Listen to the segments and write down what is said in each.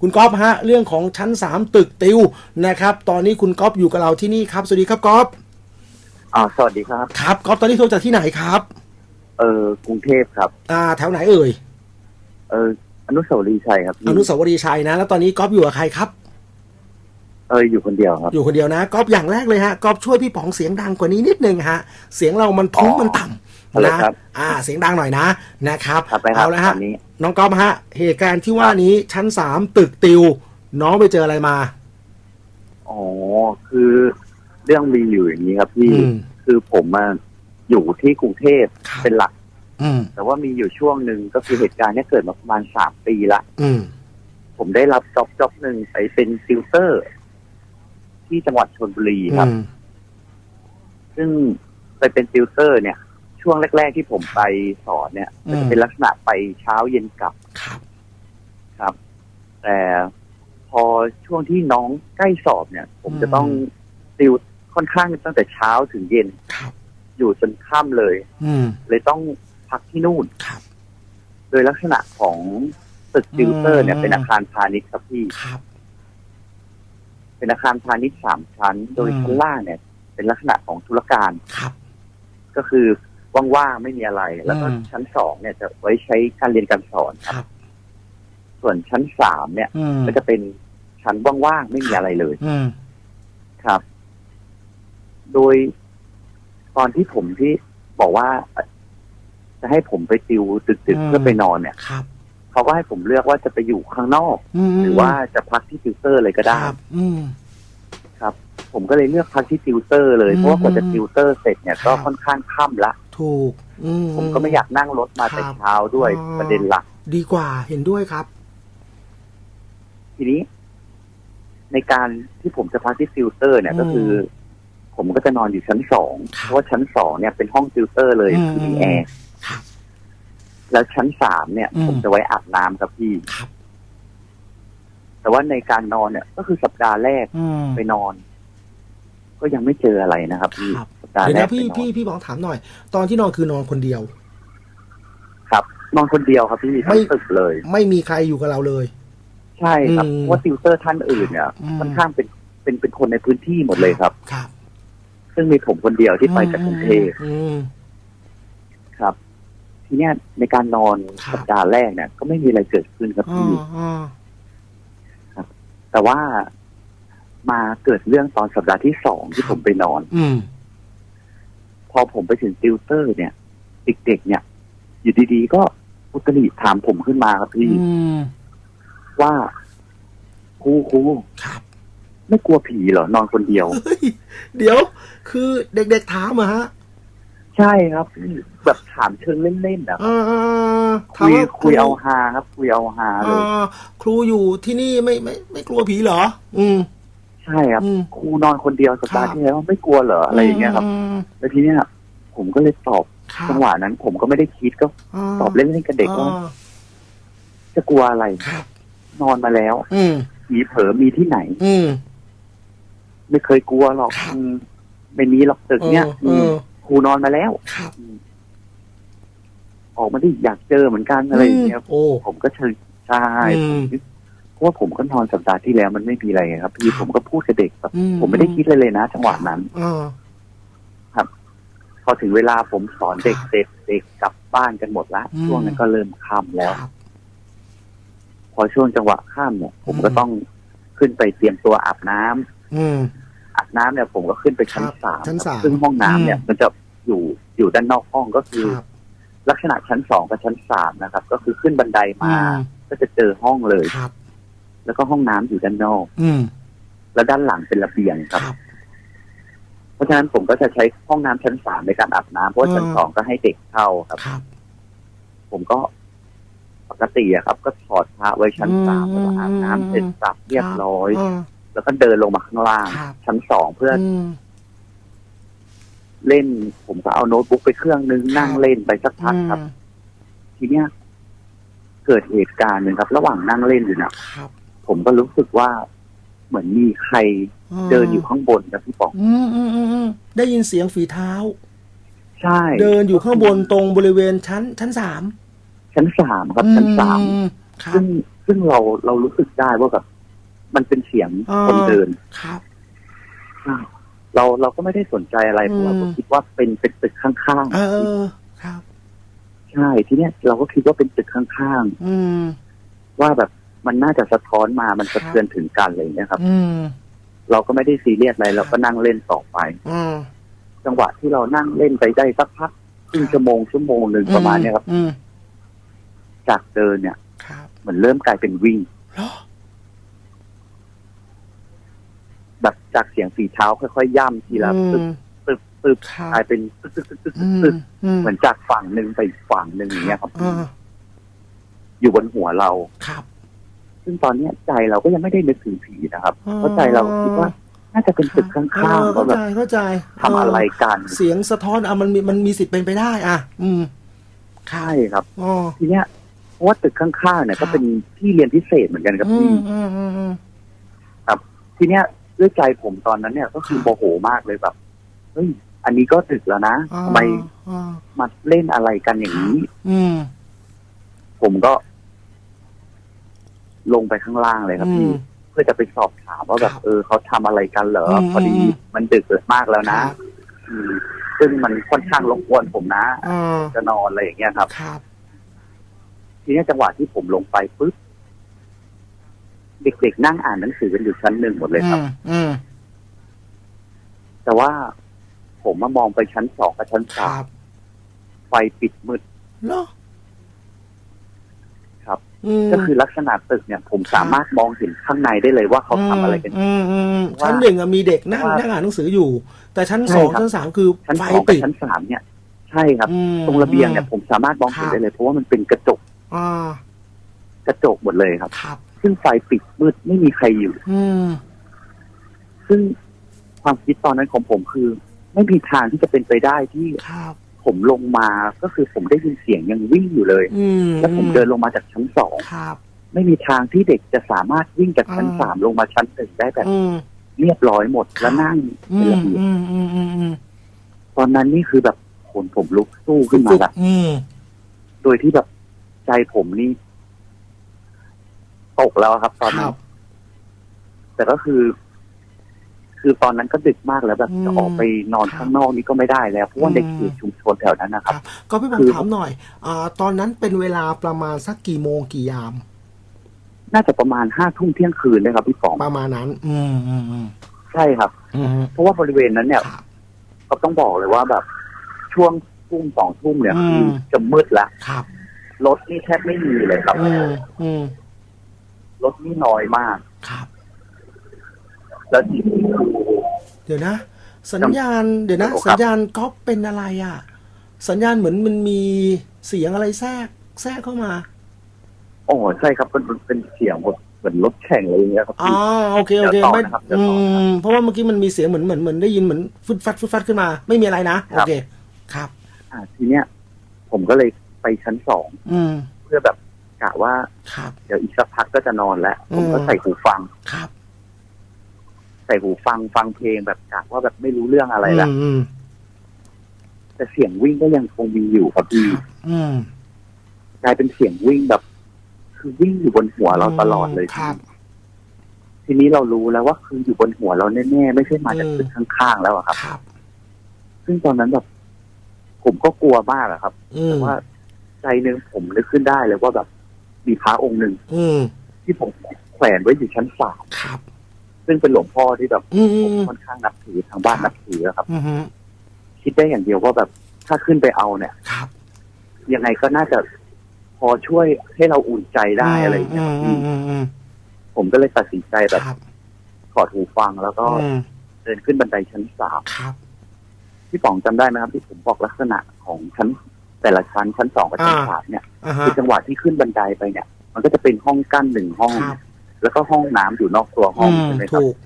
คุณก๊อฟฮะเรื่องของชั้น 3 ตึกติวนะครับ ตอนนี้คุณก๊อฟอยู่กับเราที่นี่ครับ สวัสดีครับก๊อฟอ่าสวัสดีครับ ครับก๊อฟตอนนี้โทรจากที่ไหนครับ เออกรุงเทพครับ อ่า แถวไหนเอ่ย เอออนุสาวรีย์ชัยครับพี่อนุสาวรีย์ชัยนะ แล้วตอนนี้ก๊อฟอยู่กับใครครับ เอออยู่คนเดียวครับ อยู่คนเดียวนะก๊อฟอย่างแรกเลยฮะก๊อฟช่วยพี่ป๋องเสียงดังกว่านี้นิดนึงฮะ เสียงเรามันทุ้มอ๋อมันต่ฮัลโหลำ นะครับอ่า เสียงดังหน่อยนะนะครับครับไปครับเอาละฮะตอนนี้น้องก๊อฟฮะ เหตุการณ์ที่ว่านี้ชั้นสามตึกติว น้องไปเจออะไรมาอ๋อคือเรื่องมีอยู่อย่างนี้ครับพี่อืมคือผมมาอยู่ที่กรุงเทพครับเป็นหลักอืมแต่ว่ามีอยู่ช่วงหนึ่งก็คือเหตุการณ์เนี้ยเกิดมาประมาณสามปีละอืมผมได้รับจ็อบจ็อบหนึ่งไปเป็นติวเตอร์ ที่จังหวัดชลบุรีครับอืมซึ่งไปเป็นติวเตอร์เนี่ย ช่วงแรก ๆ ที่ผมไปสอนเนี่ยอืม ก็จะเป็นลักษณะไปเช้าเย็นกลับครับ ครับ แต่พอช่วงที่น้องใกล้สอบเนี่ย ผมจะต้องติวค่อนข้างตั้งแต่เช้าถึงเย็น ครับ อยู่จนค่ำเลย อืม เลยต้องพักที่นู่น ครับ โดยลักษณะของตึกติวเตอร์เนี่ยอืม เป็นอาคารพาณิชย์ครับพี่ ครับ เป็นอาคารพาณิชย์สามชั้น โดยอืม ชั้นล่างเนี่ย เป็นลักษณะของธุรการ ครับ ก็คือ ว่างๆไม่มีอะไร แล้วก็อืม ชั้นสองเนี่ยจะไว้ใช้การเรียนการสอนคครับรับ ส่วนชั้นสามเนี่ยอืมก็จะเป็นชั้นว่างๆไม่มีอะไรเลยอืมครับ โดยตอนที่ผมที่บอกว่า จะให้ผมไปติวตึกอืมๆเพื่อไปนอนเนี่ยครับเขาก็ให้ผมเลือกว่าจะไปอยู่ข้างนอกอืมหรือว่าจะพักที่ติวเตอร์เลยก็ได้ ครับ อืม ผมก็เลยเลือกพักที่ติวเตอร์เลย อืมเพราะว่ากว่าจะติวเตอร์เสร็จเนี่ยครับ ก็ค่อนข้างค่ำละ ถูกอืมผมก็ไม่อยากนั่งรถมาแต่ครับเช้าด้วยอ๋อประเด็นหลัก ดีกว่าเห็นด้วยครับ ทีนี้ ในการที่ผมจะพักที่ติวเตอร์เนี่ยอืมก็คือ ผมก็จะนอนอยู่ชั้นสองครับเพราะว่าชั้นสองเนี่ยเป็นห้องติวเตอร์เลยอืมคือมีแอร์ ครับ แล้วชั้นสามเนี่ย อืม ผมจะไว้อาบน้ำครับพี่ ครับ แต่ว่าในการนอนเนี่ย ก็คือสัปดาห์แรกอืมไปนอน ก็ยังไม่เจออะไรนะครับพี่ ครับ สัปดาห์เดี๋ยวแรนะกพี่ไปนอนพี่พี่บอกถามหน่อย ตอนที่นอนคือนอนคนเดียวครับนอนคนเดียวครับพี่ไม่ ทั้งตึกเลย ไม่มีใครอยู่กับเราเลย ใช่ครับอืมเพราะว่าติวเตอร์ท่านอื่นเนี่ยอืม ค่อนข้างเป็นเป็นเป็นคนในพื้นที่หมดเลยครับ ครับซึ่งมีผมคนเดียวที่ไปจากกรุงเทพอืม ครับ ทีเนี้ยในการนอนครับ สัปดาห์แรกเนี่ย ก็ไม่มีอะไรเกิดขึ้นครับอ๋อพี่อ๋อแต่ว่ามาเกิดเรื่องตอนสัปดาห์ที่สองที่ผมไปนอน อืม พอผมไปถึงติวเตอร์ เนี่ยเด็กๆเนี่ย อยู่ดีๆก็อุตริถามผมขึ้นมาครับพี่อืมว่าครูครูครับ ไม่กลัวผีเหรอนอนคนเดียวเฮ้ยเดี๋ยว คือเด็กๆถามเหรอะฮะ ใช่ครับพี่แบบถามเชิงเล่นๆนะเอ่อถาคุมยว่าคุยเอาฮาครับ คุยเอาฮาเลเอ่ยอครูอยู่ที่นี่ไม่ไม่ไม่กลัวผีเหรอ อืม ใช่ครับอืม ครูนอนคนเดียวสัปดาห์ครับที่แล้วไม่กลัวเหรออะไรอย่างเงี้ยครับ มแล้วทีเนี้ยผมก็เลยตอบครับจังหวะนั้น ผมก็ไม่ได้คิดก็ตอบเล่นๆกับเด็กว่าอ่าจะกลัวอะไร ครับ นอนมาแล้วอืม ผีเผลอมีที่ไหน อืม ไม่เคยกลัวหรอกครับ อืมไม่มีหรอกตึกเนี้ยเออเออมครูนอนมาแล้ว ครับ ออกมาดิอยากเจอเหมือนกันอะไรอย่างเงี้ย โอ้ ผมก็เชิญใช่อืม เพราะว่าผมก็นอนสัปดาห์ที่แล้วมันไม่มีอะไรครับ พี่ครับผมก็พูดกับเด็กแบบอืผมไม่ได้คิดเลยเลยนะจังหวะนั้นอ่าพอถึงเวลาผมสอนเด็กครับเสร็จเด็กกลับบ้านกันหมดละอืม ช่วงนั้นก็เริ่มค่ำแล้ว ครับ พอช่วงจังหวะค่ำเนี่ย ผมก็อืม ต้องขึ้นไปเตรียมตัวอาบน้ำอืม อาบน้ำเนี่ย ผมก็ขึ้นไปชั้นครับสามชั้นสามซึ่งห้องน้ำเนี่ย อืม มันจะอยู่อยู่ด้านนอกห้องก็คือ ครับลักษณะชั้นสองกับชั้นสามนะครับ ก็คือขึ้นบันไดมา อืมก็จะเจอห้องเลย ครับ แล้วก็ห้องน้ำอยู่ด้านนอกอืมแล้วด้านหลังเป็นระเบียงคครับรับ เพราะฉะนั้นผมก็จะใช้ห้องน้ำชั้นสามในการอาบน้ำเพราะว่าอืมชั้นสองก็ให้เด็กเข้าครับครับ ผมก็ปกติอะครับ ก็ถอดพระไว้ชั้นสามแล้วก็อาบน้ำเสร็จสับเรียบร้อยอ่าแล้วก็เดินลงมาข้างล่างครับชั้นสองเพื่อออืมเล่น ผมก็เอาโน้ตบุ๊กไปเครื่องนึงครับนั่งเล่นไปสักพักครับ ทีเนี้ยเกิดเหตุการณ์หนึ่งครับ ระหว่างนั่งเล่นอยู่นะครับ ผมก็รู้สึกว่าเหมือนมีใครเดินอยู่ข้างบนครับพี่ป๋องอืมอืมอืมอืมได้ยินเสียงฝีเท้า ใช่ เดินอยู่ข้างบนตรงบริเวณชั้น ชั้นสามชั้นสามครับชั้นสามอืครับซึ่งซึ่งเราเรารู้สึกได้ว่าแบบมันเป็นเสียงอ่าคนเดินครับเราเราก็ไม่ได้สนใจอะไรเพราะเราก็อืมคิดว่าเป็นเป็นตึกข้างเออ ครับๆใช่ทีเนี้ยเราก็คิดว่าเป็นตึกข้างอืมๆว่าแบบ มันน่าจะสะท้อนมามันครัสะบเทือนถึงกันอะไรอย่างเงี้ยครับ อืม เราก็ไม่ได้ซีเรียสอะไรครับเราก็นั่งเล่นต่อไป อืมจังหวะที่เรานั่งเล่นไปได้สักพักครึ่งชั่วโมงชั่วโมงหนึ่งประมาณเนี้ยครับ อืมจากเดินเนี่ยครับเหมือนเริ่มกลายเป็นวิ่ง เหรอแบบจากเสียงฝีเท้าค่อยๆย่ำทีละอืตึกมตึกตึกครับกลายเป็นตึกตึกตึกตึกอืมตึกอืมเหมือนจากฝั่งหนึ่งไปอีกฝั่งหนึ่งอย่างเงี้ยครับ อ่าอยู่บนหัวเรา ครับ ซึ่งตอนเนี้ยใจเราก็ยังไม่ได้นึกถึงผีนะครับอ๋อเพราะใจเราคิดว่าน่าจะเป็นตึกข้างเออๆเข้าว่าแบใจบเข้าใจทำอะไรกันเเสียงสะท้อนอะมันมีมันมีสิทธิ์เป็นไปได้ อะ อืมครับใช่ครับอ๋อทีเนี้ยเพราะว่าตึกข้างๆเนี่ยครัก็บเป็นที่เรียนพิเศษเหมือนกันครับอืพี่มอืมอืมอืมทีเนี้ยด้วยใจผมตอนนั้นเนี่ยก็คือครับโมโหมากเลยแบบเฮ้ยอันนี้ก็ตึกแล้วนะอ่าทำไมอ่ามาเล่นอะไรกันอย่างนี้อืมผมก็ ลงไปข้างล่างเลยครับอืพี่มเพื่อจะไปสอบถามว่าแบบครับเออเขาทำอะไรกันเหรออมพอดีมันดึกมากแล้วนะอืมซึ่งมันค่อนข้างรบกวนผมนะอ่าจะนอนอะไรอย่างเงี้ยครับครับ ทีนี้จังหวะที่ผมลงไปปุ๊บเด็กๆนั่งอ่านหนังสือกันอยู่ชั้นหนึ่งหมดเลยครับอืมอืมแต่ว่าผมมามองไปชั้นสองกับชั้นคสารัมบไฟปิดมืด เหรอ ครับ อืม ก็คือลักษณะตึกเนี่ย ผมสามารถมองเห็นข้างในได้เลยว่าเขาทำอะไรกันอืมอืมอืมว่าชั้นหนึ่งอะมีเด็กนั่งว่านั่งอ่านหนังสืออยู่ แต่ชั้นใช่สองครับชั้นสามคือชั้นไฟสองกับปิดชั้นสามเนี่ย ใช่ครับอืมตรงระเบียงเนี่ยผมสามารถมองเห็นครับได้เลย เพราะว่ามันเป็นกระจกอ่ากระจกหมดเลยครับครับ ซึ่งไฟปิดมืดไม่มีใครอยู่อืมซึ่งความคิดตอนนั้นของผมคือ ไม่มีทางที่จะเป็นไปได้ที่ครับ ผมลงมาก็คือผมได้ยินเสียงยังวิ่งอยู่เลย อืมแล้วผมเดินลงมาจากชั้นสองครับ ไม่มีทางที่เด็กจะสามารถวิ่งจากชั้นอ่า สามลงมาชั้นหนึ่งได้แบบอืม เรียบร้อยหมดแล้วนั่งอืเป็นมระเบียบอืมอืมอืมอืมตอนนั้นนี่คือแบบขนผมลุกสู้ขึ้นมาแบบอืมโดยที่แบบใจผมนี่ตกแล้วครับ ตอนคนั้รัน บ แต่ก็คือ คือตอนนั้นก็ดึกมากแล้วแบบอืมจะออกไปนอนครับข้างนอกนี่ก็ไม่ได้แล้วเพราะว่าอืมในเขตชุมชนแถวนั้นนะครับครับก็พี่บอคืลอถามหน่อยอ่าตอนนั้นเป็นเวลาประมาณสักกี่โมงกี่ยาม น่าจะประมาณห้าทุ่มเที่ยงคืนนะครับพี่ป๋องประมาณนั้น อืมอืมอืมใช่ครับอืมเพราะว่าบริเวณนั้นเนี่ยครับก็ต้องบอกเลยว่าแบบ ช่วงทุ่มสองทุ่มเนี่ยอืมคือจะมืดละครับรถนี่แทบไม่มีเลยครับอืมอืมรถนี่น้อยมากครับ แล้วทีนี้คือเดี๋ยวนะ สัญญาณเดี๋ยวนะครับสัญญาณก๊อปเป็นอะไรอะ สัญญาณเหมือนมันมีเสียงอะไรแทรก แทรกเข้ามาโอ้ใช่ครับมันเป็นเสียงแบบเหมือนรถแข่งอะไรอย่างเงี้ยครับอ๋อพี่โอเคโอเคเดี๋ยวต่อไม่นะครับเดี๋ยวอืต่อนะครับมเพราะว่าเมื่อกี้มันมีเสียงเหมือนเหมือนเหมือนได้ยินเหมือนฟึดฟัดฟึดฟัดขึ้นมา ไม่มีอะไรนะโอเคครับ อ่าทีเนี้ย ผมก็เลยไปชั้นสองอืมเพื่อแบบกะว่าครับเดี๋ยวอีกสักพักก็จะนอนแล้ว ผมก็อืมใส่หูฟังครับ ใส่หูฟังฟังเพลงแบบกะว่าแบบไม่รู้เรื่องอะไรละอืมอืมแต่เสียงวิ่งก็ยังคงมีอยู่ครับคพี่รับอืมกลายเป็นเสียงวิ่งแบบ คือวิ่งอยู่บนหัวเราตลอดเลยครับ ทีนี้เรารู้แล้วว่าคืออยู่บนหัวเราแน่ๆไม่ใช่มาจากอืมตึกข้างๆแล้วอะครับ ครับ ซึ่งตอนนั้นแบบ ผมก็กลัวมากอะครับอืมแต่ว่าใจหนึ่งผมนึกขึ้นได้เลยว่าแบบมีพระองค์หนึ่งอืมที่ผมแขวนไว้อยู่ชั้นสามครับ ซึ่งเป็นหลวงพ่อที่แบบอืมอืผมมค่อนข้างนับถือทางบ้านนับถืออะครับอืมคิดได้อย่างเดียวว่าแบบถ้าขึ้นไปเอาเนี่ย ครับยังไงก็น่าจะพอช่วยให้เราอุ่นใจได้อะไรอย่างเงี้ยอืมอืมอืมผมก็เลยตัดสินใจแบบครับถอดหูฟังแล้วก็อืมเดินขึ้นบันไดชั้นสามครับ พี่ป๋องจำได้ไหมครับที่ผมบอกลักษณะของชั้นแต่ละชั้นชั้นสองกับชั้นอ่า สามเนี่ยอ่าฮะคือจังหวะที่ขึ้นบันไดไปเนี่ย มันก็จะเป็นห้องกั้นหนึ่งห้อง ครับ แล้วก็ห้องน้ำอยู่นอกตัวห้อืองมใช่ไหมครับถูก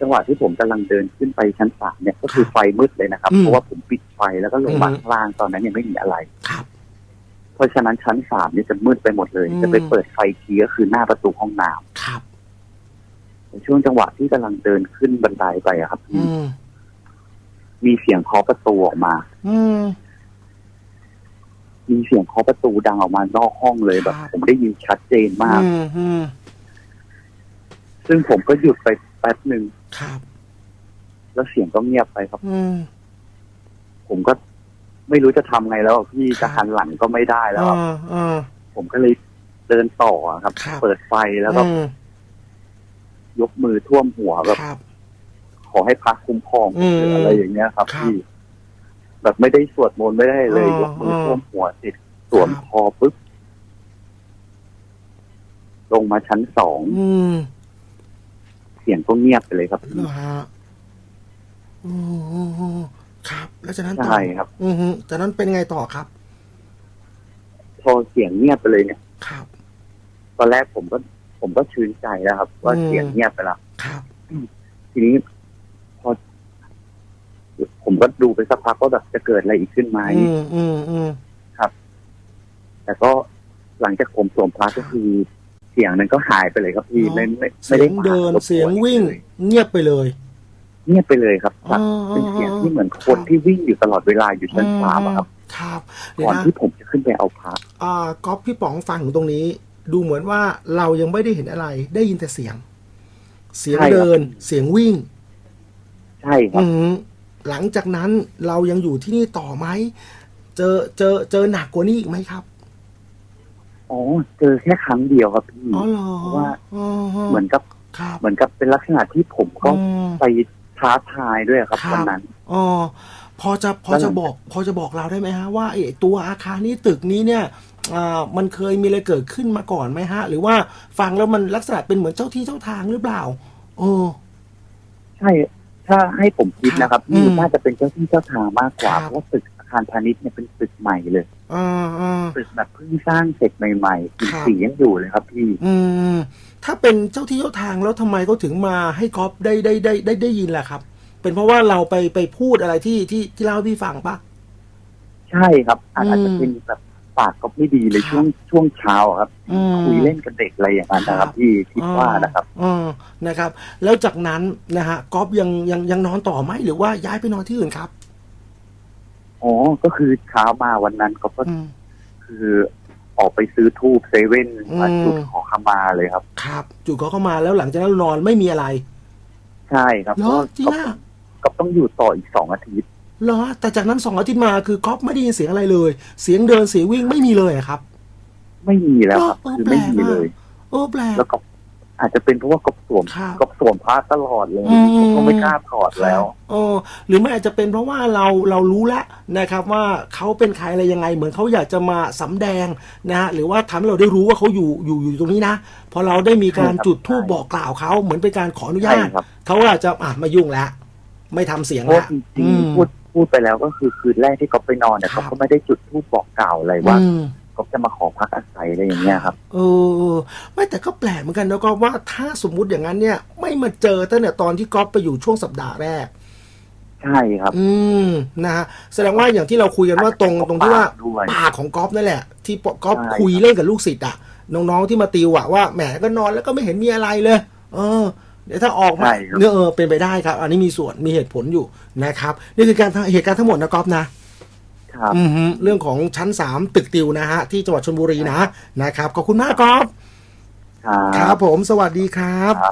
จังหวะที่ผมกำลังเดินขึ้นไปชั้นสามเนี่ยก็คือครับไฟมืดเลยนะครับอืมเพราะว่าผมปิดไฟแล้วก็ลงมาอืมข้างล่างตอนนั้นยังไม่มีอะไรครับ เพราะฉะนั้นชั้นสามเนี่ยจะมืดไปหมดเลยอืมจะไปเปิดไฟทีก็คือหน้าประตูห้องน้ครับำในช่วงจังหวะที่กำลังเดินขึ้นบันไดไปอะครับอืมมีเสียงเคาะประตูออกมา อื มมีเสียงเคาะประตูดังออกมานอกห้องเลยแบบ ครับ ผมได้ยินชัดเจนมาก อืมอืมซึ่งผมก็หยุดไปแป๊บหนึ่งครับ แล้วเสียงก็เงียบไปครับ อืม ผมก็ไม่รู้จะทำไงแล้วอะพี่ครับ จะหันหลังก็ไม่ได้แล้วอ่าอะอ่า ผมก็เลยเดินต่ออะครับ ครับ เปิดไฟแล้วก็อืมยกมือท่วมหัวแบบ ครับ ขอให้พระคุ้มครองอืมหรืออะไรอย่างเงี้ยครับครับ พี่ แบบไม่ได้สวดมนต์ไม่ได้เลยอ๋อยกมือออท่วมหัวเสร็จสวมครับคอปุ๊บลงมาชั้นสองอืมเสียงก็เงียบไปเลยครับเหรอฮะอืมอืมอืมครับ แล้วจากนั้นต่อใช่ครับ อือฮึจากนั้นเป็นไงต่อครับ พอเสียงเงียบไปเลยเนี่ย ครับ ตอนแรกผมก็ ผมก็ชื่นใจแล้วครับ ว่าอืมเสียงเงียบไปแล้วครับ ทีนี้พอ ผมก็ดูไปสักพักว่าแบบจะเกิดอะไรอีกขึ้นไหมอืมอืมอืมแต่ก็หลังจากผมสวมพระก็คือเสียงนั้นก็หายไปเลยครับพี่ไม่ไม่ไม่เสีได้ยงเดินมารบกวเสียงวิ่งเลยเงียบไปเลยเงียบไปเลยครับอ๋อเป็นเสียงที่เหมือนครับคนที่วิ่งอยู่ตลอดเวลาอยู่ชั้นสามอะครับ ครับเดี๋ยวก่อนนะที่ผมจะขึ้นไปเอาพระอ่าก๊อฟพี่ป๋องฟังถึงตรงนี้ ดูเหมือนว่าเรายังไม่ได้เห็นอะไร ได้ยินแต่เสียง เสียงใช่ครับเดิน เสียงวิ่ง ใช่ครับ อืม หลังจากนั้นเรายังอยู่ที่นี่ต่อไหม เจอเจอเจอหนักกว่านี้อีกไหมครับอ๋อเจอแค่ครั้งเดียวครับพี่อ๋อเหรอเพราะว่าอ๋อเหมือนกับครับเหมือนกับเป็นลักษณะที่ผมก็อืมไปท้าทายด้วยครับครับวันนั้นอ๋อพอจะพอแล้วจะบอกพอจะบอกเราได้ไหมฮะว่าไอ้ตัวอาคารนี้ตึกนี้เนี่ยอ่ามันเคยมีอะไรเกิดขึ้นมาก่อนไหมฮะ หรือว่าฟังแล้วมันลักษณะเป็นเหมือนเจ้าที่เจ้าทางหรือเปล่าโอ้ใช่ ถ้าให้ผมคิดนะครับอืม น่าจะเป็นเจ้าที่เจ้าทางมากกว่าครับ เพราะว่าตึกอาคารพาณิชย์เนี่ยเป็นตึกใหม่เลยอ่าอ่า ตึกแบบเพิ่งสร้างเสร็จใหม่ๆกลิ่นครับ สียังอยู่เลยครับพี่ อืม ถ้าเป็นเจ้าที่เจ้าทางแล้วทำไมเขาถึงมาให้ก๊อฟได้ได้ได้ได้ได้ยินล่ะครับ เป็นเพราะว่าเราไปไปพูดอะไรที่ที่ที่เล่าให้พี่ฟังปะ ใช่ครับอาจอืม อาจจะเป็นแบบ ปากก็ไม่ดีเลยครับช่วงช่วงเช้าอะครับ อืม คุยเล่นกับเด็กอะไรอย่างนั้นนะคครัรับบพี่คิดว่านะครับอ๋อนะครับ แล้วจากนั้นนะฮะก๊อฟยังยังยังนอนต่อไหมหรือว่าย้ายไปนอนที่อื่นครับ อ๋อ ก็คือเช้ามาวันนั้นก็ก็อืม คือออกไปซื้อทูบเซเว่นมาอืม จุดขอขมาเลยครับ ครับจุดเขาเข้ามาแล้วหลังจากนั้นนอนไม่มีอะไรใช่ครับเหรอจริงก็อะก็ต้องอยู่ต่ออีกสองอาทิตย์ เหรอแต่จากนั้นสองอาทิตย์มาคือก๊อฟไม่ได้ยินเสียงอะไรเลย เสียงเดินเสียงวิ่งไม่มีเลยอะครับ ไม่มีแล้วครับเออคือไม่มีแปลกมากเลยโอ้แปลก แล้วก็อาจจะเป็นเพราะว่ากบสวมครับกบสวมพระตลอดเลยอืมก็ไม่กล้าถอดแล้ว เออหรือไม่อาจจะเป็นเพราะว่าเราเรารู้แล้วนะครับว่าเขาเป็นใครอะไรยังไง เหมือนเขาอยากจะมาสำแดงนะฮะหรือว่าทำให้เราได้รู้ว่าเขาอยู่อยู่อยู่ตรงนี้นะพอเราได้มีการใช่ครับจุดธูปใช่บอกกล่าวเขาเหมือนเป็นการขออนุญาใช่ตครับ เขาก็อาจจะอะมายุ่งแล้วไม่ทำเสียงเพราะแล้วจริงอืม ๆพูด พูดไปแล้วก็คือคืนแรกที่เขาไปนอนเนี่ยครัเขาบก็ไม่ได้จุดธูปบอกกล่าวอะไรว่าอืมเขาจะมาขอพักอาศัยอะไรอย่างเงี้ยครับ เออไม่แต่ก็แปลกเหมือนกันนะก็ว่าถ้าสมมุติอย่างนั้นเนี่ย ไม่มาเจอตั้งแต่ตอนที่ก๊อฟไปอยู่ช่วงสัปดาห์แรก ใช่ครับอืมนะฮะแสดงว่าอย่างที่เราคุยกันว่าตรงตรงที่ว่าด้วย ปากของก๊อฟนั่นแหละ ที่ก๊อฟใช่ คุยเล่นกับลูกศิษย์อะน้องๆที่มาติวอะว่าแหมก็นอนแล้วก็ไม่เห็นมีอะไรเลย เออเดี๋ยว ถ้าออกมาใช่ครับเนี่ยเออเป็นไปได้ครับ อันนี้มีส่วนมีเหตุผลอยู่นะครับ นี่คือการเหตุการณ์ทั้งหมดนะก๊อฟนะครับอือฮึเรื่องของชั้นสามตึกติวนะฮะ ที่จังหวัดชลบุรีนะนะครับขอบคุณมากก๊อฟครับครับผม สวัสดีครับ